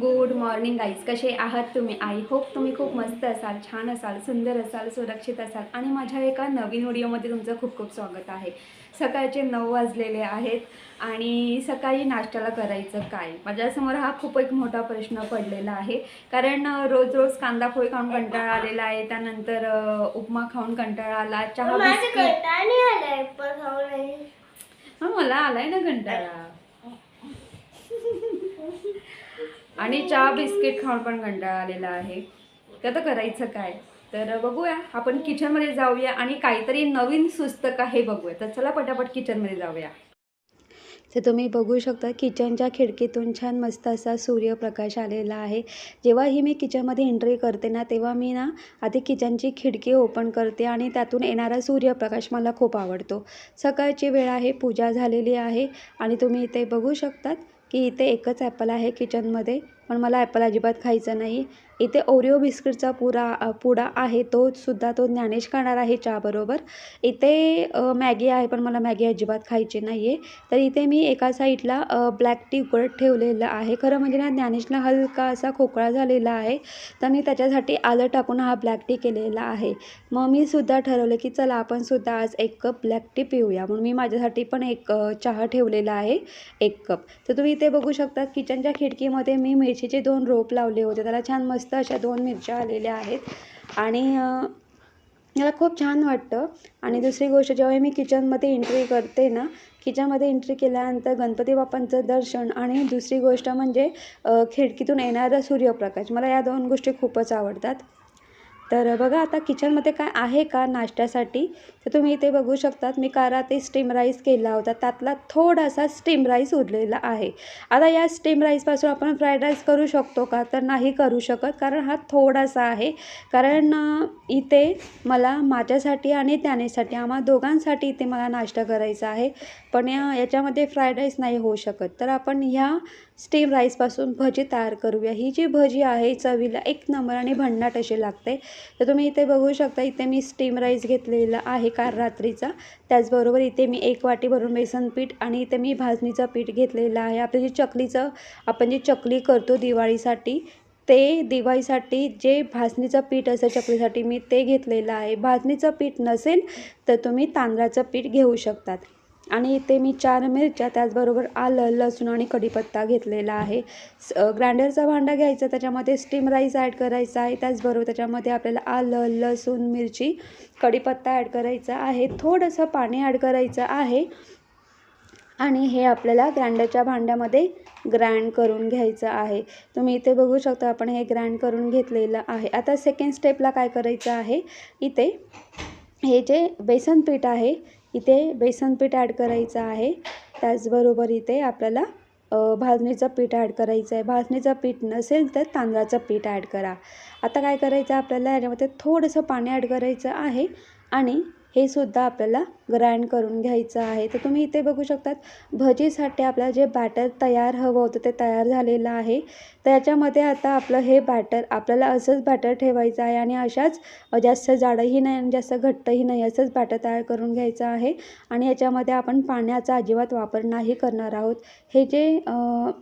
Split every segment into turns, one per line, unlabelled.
Good morning guys कसे आहात तुम्ही? आय होप तुम्ही खूप मस्त असाल छान असाल सुंदर असाल सुरक्षित असाल आणि माझ्या एका नवीन व्हिडिओमध्ये तुमचं खूप खूप स्वागत आहे. सकाळचे नऊ वाजलेले आहेत आणि सकाळी नाश्त्याला करायचं काय? माझ्यासमोर हा खूप एक मोठा प्रश्न पडलेला आहे. कारण रोज रोज कांदा पोळी खाऊन कंटाळा आलेला आहे. त्यानंतर उपमा खाऊन कंटाळा आला चहा मला आलाय ना कंटाळा. आणि चहा बिस्किट खाऊन पण कंटाळा आलेला आहे. तर आता करायचं काय? तर बघूया आपण किचनमध्ये जाऊया आणि काहीतरी नवीन सुस्तक आहे बघूया. तर चला पटापट किचनमध्ये जाऊया. तर तुम्ही बघू शकता किचनच्या खिडकीतून छान मस्त असा सूर्यप्रकाश आलेला आहे. जेव्हा ही मी किचनमध्ये एंट्री करते ना तेव्हा मी ना आधी किचनची खिडकी ओपन करते आणि त्यातून येणारा सूर्यप्रकाश मला खूप आवडतो. सकाळची वेळ आहे पूजा झालेली आहे आणि तुम्ही इथे बघू शकतात की इथे एकच ॲपल आहे किचनमध्ये. पण मला ॲपल अजिबात खायचं नाही. इथे ओरिओ बिस्किटचा पुरा पुडा आहे तो सुद्धा तो ज्ञानेश खाणार आहे चहाबरोबर. इथे मॅगी आहे पण मला मॅगी अजिबात खायची नाही आहे तर इथे मी एका साईडला ब्लॅक टी उकळत ठेवलेलं आहे. खरं म्हणजे ना ज्ञानेशला हलका असा खोकळा झालेला आहे. तर मी त्याच्यासाठी आलं टाकून हा ब्लॅक टी केलेला आहे. मग मी सुद्धा ठरवलं की चला आपण सुद्धा आज एक कप ब्लॅक टी पिऊया. म्हणून मी माझ्यासाठी पण एक चहा ठेवलेला आहे एक कप. तर तुम्ही इथे बघू शकता किचनच्या खिडकीमध्ये मी मिरचीचे दोन रोप लावले होते. त्याला छान मस्त अशा दोन मिरच्या आलेल्या आहेत. आणि मला खूप छान वाटतं. आणि दुसरी गोष्ट जेव्हा मी किचनमध्ये एंट्री करते ना किचनमध्ये एंट्री केल्यानंतर गणपती बाप्पांचं दर्शन आणि दुसरी गोष्ट म्हणजे खिडकीतून येणारा सूर्यप्रकाश. मला या दोन गोष्टी खूपच आवडतात. तर बघा आता किचनमध्ये काय आहे का नाश्त्यासाठी? तर तुम्ही इथे बघू शकतात मी कारा ते स्टीम राईस केला होता. त्यातला थोडासा स्टीम राईस उरलेला आहे. आता या स्टीम राईसपासून आपण फ्राईड राईस करू शकतो का? तर नाही करू शकत कारण हा थोडासा आहे. कारण इथे मला माझ्यासाठी आणि त्यानेसाठी आम्हा दोघांसाठी इथे मला नाश्ता करायचा आहे. पण या याच्यामध्ये फ्राईड राईस नाही होऊ शकत. तर आपण ह्या स्टीम राईसपासून भजी तयार करूया. ही जी भजी आहे चवीला एक नंबर आणि भन्नाट अशी लागते. तर तुम्ही इथे बघू शकता इथे मी स्टीम राईस घेतलेला आहे काल रात्रीचा. त्याचबरोबर इथे मी एक वाटी भरून बेसन पीठ आणि इथे मी भाजणीचं पीठ घेतलेलं आहे. आपलं जे चकलीचं आपण जी चकली करतो दिवाळीसाठी ते दिवाळीसाठी जे भाजणीचं पीठ असं चकलीसाठी मी ते घेतलेलं आहे. भाजणीचं पीठ नसेल तर तुम्ही तांदळाचं पीठ घेऊ शकतात. आणि इथे मी चार मिरच्या त्याचबरोबर आलं लसूण आणि कढीपत्ता घेतलेला आहे. स ग्राइंडरचा भांडा घ्यायचा त्याच्यामध्ये स्टीम राईस ॲड करायचा आहे. त्याचबरोबर त्याच्यामध्ये आपल्याला आलं लसूण मिरची कढीपत्ता ॲड करायचा आहे. थोडंसं पाणी ॲड करायचं आहे. आणि हे आपल्याला ग्राइंडरच्या भांड्यामध्ये ग्राइंड करून घ्यायचं आहे. तुम्ही इथे बघू शकता आपण हे ग्राइंड करून घेतलेलं आहे. आता सेकंड स्टेपला काय करायचं आहे? इथे हे जे बेसन पीठ आहे इथे बेसन पीठ ॲड करायचं आहे. त्याचबरोबर इथे आपल्याला भाजणीचं पीठ ॲड करायचं आहे. भाजणीचं पीठ नसेल तर तांदळाचं पीठ ॲड करा. आता काय करायचं आपल्याला? याच्यामध्ये थोडंसं पाणी ॲड करायचं आहे. आणि हे सुद्धा आपल्याला ग्राइंड करून घ्यायचं आहे. तर तुम्ही इथे बघू शकतात भजीसाठी आपल्याला जे बॅटर तयार हवं होतं ते तयार झालेलं आहे. तर याच्यामध्ये आता आपलं हे बॅटर आपल्याला असंच बॅटर ठेवायचं आहे आणि अशाच जास्त जाडंही नाही आणि जास्त घट्टही नाही असंच बॅटर तयार करून घ्यायचं आहे. आणि याच्यामध्ये आपण पाण्याचा अजिबात वापर नाही करणार आहोत. हे जे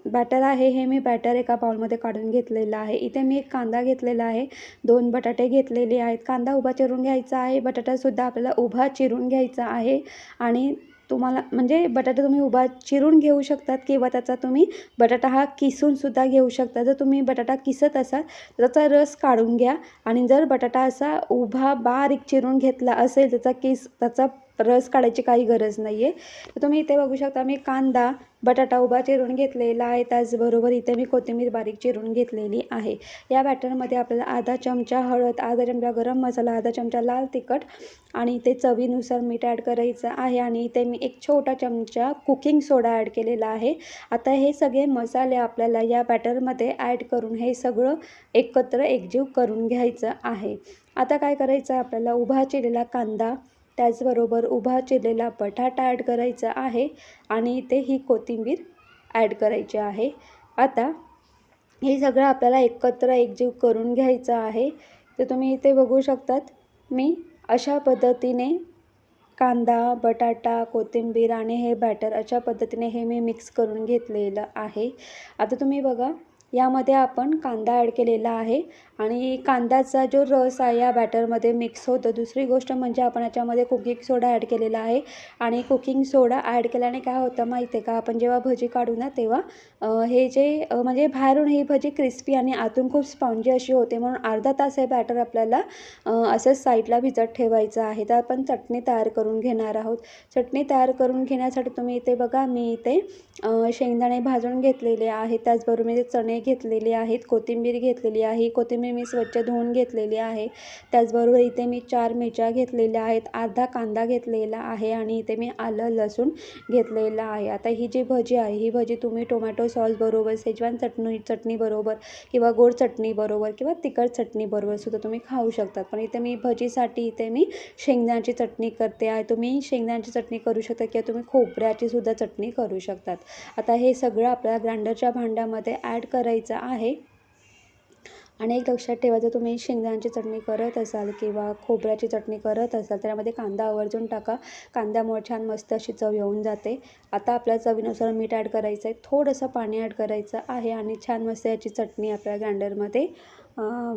बॅटर आहे हे मी बॅटर एका बाउलमध्ये काढून घेतलेलं आहे. इथे मी एक कांदा घेतलेला आहे. दोन बटाटे घेतलेले आहेत. कांदा उभा चिरून घ्यायचा आहे. बटाटासुद्धा आपल्याला उभा चिरून घ्यायचा आहे. आहे. आणि तुम्हाला म्हणजे बटाटा तुम्ही उभा चिरून घेऊ शकतात किंवा त्याचा तुम्ही बटाटा हा किसूनसुद्धा घेऊ शकता. जर तुम्ही बटाटा किसत असाल तर त्याचा रस काढून घ्या. आणि जर बटाटा असा उभा बारीक चिरून घेतला असेल त्याचा किस त्याचा रस काढायची काही गरज नाही आहे तर तुम्ही इथे बघू शकता मी कांदा बटाटा उभा चिरून घेतलेला आहे. त्याचबरोबर इथे मी कोथिंबीर बारीक चिरून घेतलेली आहे. या बॅटरमध्ये आपल्याला अर्धा चमचा हळद अर्धा चमचा गरम मसाला अर्धा चमचा लाल तिखट आणि इथे चवीनुसार मीठ ॲड करायचं आहे. आणि इथे मी एक छोटा चमचा कुकिंग सोडा ॲड केलेला आहे. आता हे सगळे मसाले आपल्याला या बॅटरमध्ये ॲड करून हे सगळं एकत्र एकजीव करून घ्यायचं आहे. आता काय करायचं? आहे आपल्याला उभा चिरलेला कांदा त्याचबरोबर उभा चिरलेला बटाटा ॲड करायचा आहे आणि इथे ही कोथिंबीर ॲड करायची आहे. आता हे सगळं आपल्याला एकत्र एकजीव करून घ्यायचं आहे. तर तुम्ही इथे बघू शकतात मी अशा पद्धतीने कांदा बटाटा कोथिंबीर आणि हे बॅटर अशा पद्धतीने हे मी मिक्स करून घेतलेलं आहे. आता तुम्ही बघा यामध्ये आपण कांदा ॲड केलेला आहे आणि कांद्याचा जो रस आहे या बॅटरमध्ये मिक्स होतो. दुसरी गोष्ट म्हणजे आपण याच्यामध्ये कुकिंग सोडा ॲड केलेला आहे आणि कुकिंग सोडा ॲड केल्याने काय होतं माहिती आहे का? आपण जेव्हा भजी काढू ना तेव्हा हे जे म्हणजे बाहेरून ही भजी क्रिस्पी आणि आतून खूप स्पॉन्जी अशी होते म्हणून अर्धा तास हे बॅटर आपल्याला असंच साईडला भिजत ठेवायचं आहे. तर आपण चटणी तयार करून घेणार आहोत. चटणी तयार करून घेण्यासाठी तुम्ही इथे बघा मी इथे शेंगदाणे भाजून घेतलेले आहे त्याचबरोबर मी ते चणे घेतलेले आहेत कोथिंबीर घेतलेली आहे कोथिंबीर मी स्वच्छ धुवून घेतलेली आहे. त्याचबरोबर इथे मी चार मिरच्या घेतलेल्या आहेत अर्धा कांदा घेतलेला आहे आणि इथे मी आलं लसूण घेतलेलं आहे. आता ही जी भजी आहे ही भजी तुम्ही टोमॅटो सॉस बरोबर चटणी चटणीबरोबर किंवा गोड चटणीबरोबर किंवा तिखट चटणीबरोबर सुद्धा तुम्ही खाऊ शकतात पण इथे मी भजीसाठी इथे मी शेंगदाण्याची चटणी करते आहे. तुम्ही शेंगदाण्याची चटणी करू शकता किंवा तुम्ही खोबऱ्याची सुद्धा चटणी करू शकतात. आता हे सगळं आपल्याला ग्राइंडरच्या भांड्यामध्ये ॲड करायचं आहे. आणि एक लक्षात ठेवा जर तुम्ही शेंगदाण्याची चटणी करत असाल किंवा खोबऱ्याची चटणी करत असाल त्यामध्ये कांदा आवर्जून टाका. कांद्यामुळे छान मस्त अशी चव येऊन जाते. आता आपल्या चवीनुसार मीठ ॲड करायचं आहे थोडंसं पाणी ॲड करायचं आहे आणि छान मस्त याची चटणी आपल्या ग्राइंडरमध्ये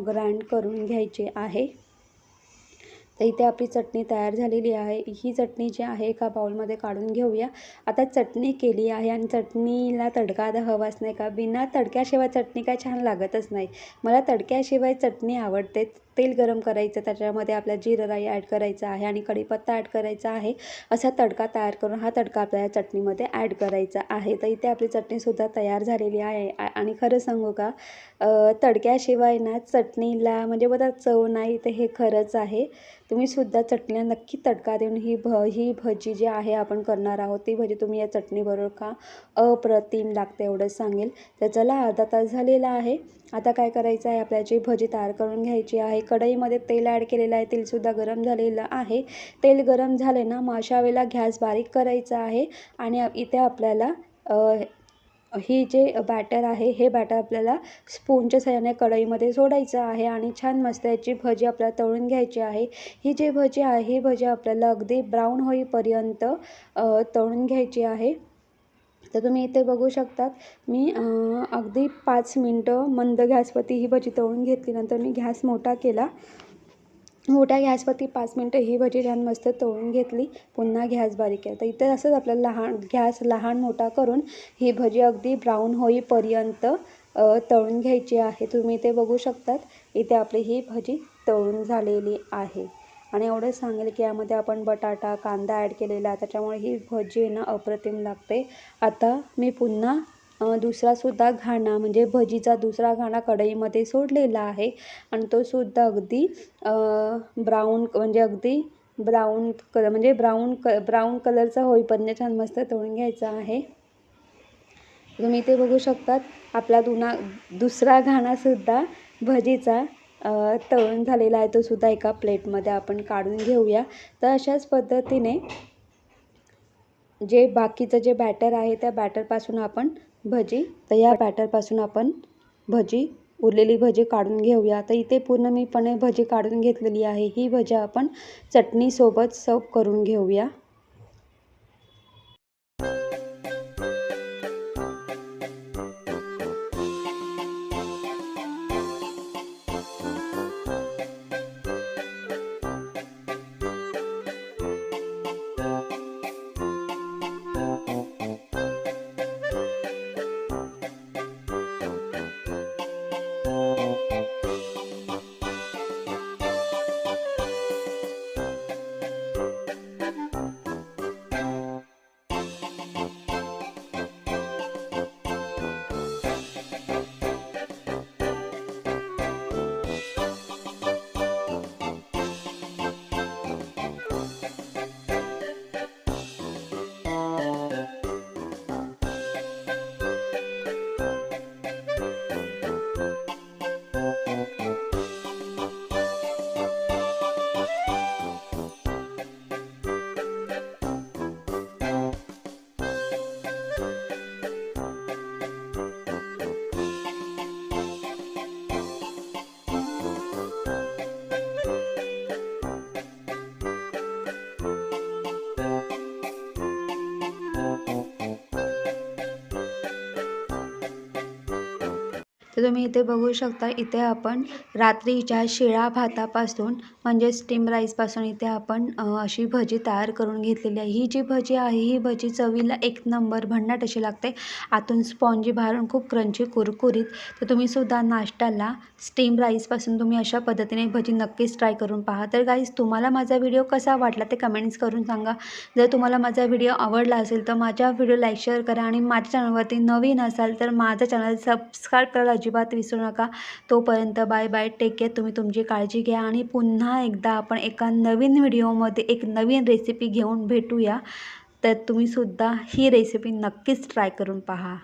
ग्राइंड करून घ्यायची आहे. तर इथे आपली चटणी तयार झालेली आहे. ही चटणी जी आहे एका बाउलमध्ये काढून घेऊया. आता चटणी केली आहे आणि चटणीला तडका आता हवाच नाही का? बिना तडक्याशिवाय चटणी काय छान लागतच नाही. मला तडक्याशिवाय चटणी आवडते. तेल गरम करायचं त्याच्यामध्ये आपल्या जिरं राई ॲड करायचं आहे आणि कढीपत्ता ॲड करायचा आहे. असा तडका तयार करून हा तडका आपल्या चटणीमध्ये ॲड करायचा आहे. तर इथे आपली चटणीसुद्धा तयार झालेली आहे. आणि खरं सांगू का तडक्याशिवाय ना चटणीला म्हणजे बघा चव नाही तर हे खरंच आहे. तुम्ही सुद्धा चटणीला नक्की तडका देऊन ही भ ही भजी जी आहे आपण करणार आहोत ती भजी तुम्ही या चटणीबरोबर खा. अप्रतिम लागते एवढंच सांगेल. तर चला अर्धा तास झालेला आहे. आता काय करायचं आहे? आपल्याची भजी तयार करून घ्यायची आहे कढईमध्ये तेल ॲड केलेलं आहे. तेलसुद्धा गरम झालेलं आहे. तेल गरम झाले ना मग अशा वेळेला गॅस बारीक करायचा आहे. आणि इथे आपल्याला ही जे बॅटर आहे हे बॅटर आपल्याला स्पूनच्या सहाय्याने कढईमध्ये सोडायचं आहे. आणि छान मस्त याची भजी आपल्याला तळून घ्यायची आहे. ही जी भजी आहे ही भजी आपल्याला अगदी ब्राऊन होईपर्यंत तळून घ्यायची आहे. तर तुम्ही इथे बघू शकतात. मी अगदी पाच मिनटं मंद गॅसवरती ही भजी तळून घेतली. नंतर मी गॅस मोठा केला. मोठ्या गॅसवरती पाच मिनटं ही भजी छान मस्त तळून घेतली. पुन्हा गॅस बारीक केला. तर इथे असंच आपल्याला लहान गॅस लहान मोठा करून ही भजी अगदी ब्राऊन होईपर्यंत तळून घ्यायची आहे. तुम्ही इथे बघू शकतात. इथे आपली ही भजी तळून झालेली आहे. आणि एवढंच सांगेल की यामध्ये आपण बटाटा कांदा ॲड केलेला आहे. त्याच्यामुळे ही भजी ना अप्रतिम लागते. आता मी पुन्हा दुसरासुद्धा घाणा म्हणजे भजीचा दुसरा घाणा कढईमध्ये सोडलेला आहे. आणि तो सुद्धा अगदी ब्राऊन म्हणजे अगदी ब्राऊन कलर म्हणजे ब्राऊन क ब्राऊन कलरचा होईपर्यंत छान मस्त तळून घ्यायचा आहे. तुम्ही ते बघू शकतात आपला दुना दुसरा घाणासुद्धा भजीचा. तळून झालेला आहे तो सुद्धा एका प्लेटमध्ये आपण काढून घेऊया. तर अशाच पद्धतीने जे बाकीचं जे बॅटर आहे त्या बॅटरपासून आपण भजी तर या बॅटरपासून आपण भजी उरलेली भजी काढून घेऊया. तर इथे पूर्ण मीपणे भजी काढून घेतलेली आहे. ही भजी आपण चटणीसोबत सर्व करून घेऊया. तर तुम्ही इथे बघू शकता इथे आपण रात्रीच्या शिळा भातापासून म्हणजे स्टीम राईसपासून इथे आपण अशी भजी तयार करून घेतलेली आहे. ही जी भजी आहे ही भजी चवीला एक नंबर भन्नाट अशी लागते. आतून स्पॉन्जी बाहेरून खूप क्रंची कुरकुरीत. तर तुम्हीसुद्धा नाश्त्याला स्टीम राईसपासून तुम्ही अशा पद्धतीने भजी नक्कीच ट्राय करून पहा. तर गाईज तुम्हाला माझा व्हिडिओ कसा वाटला ते कमेंट्स करून सांगा. जर तुम्हाला माझा व्हिडिओ आवडला असेल तर माझ्या व्हिडिओ लाईक शेअर करा. आणि माझ्या चॅनलवरती नवीन असाल तर माझा चॅनल सबस्क्राईब करायला अजिबात विसरू नका. तोपर्यंत बाय बाय. टेक केअर तुम्ही तुमची काळजी घ्या आणि पुन्हा एकदा आपण एका नवीन व्हिडिओमध्ये एक नवीन रेसिपी घेऊन भेटूया. तर तुम्हीसुद्धा ही रेसिपी नक्कीच ट्राय करून पहा.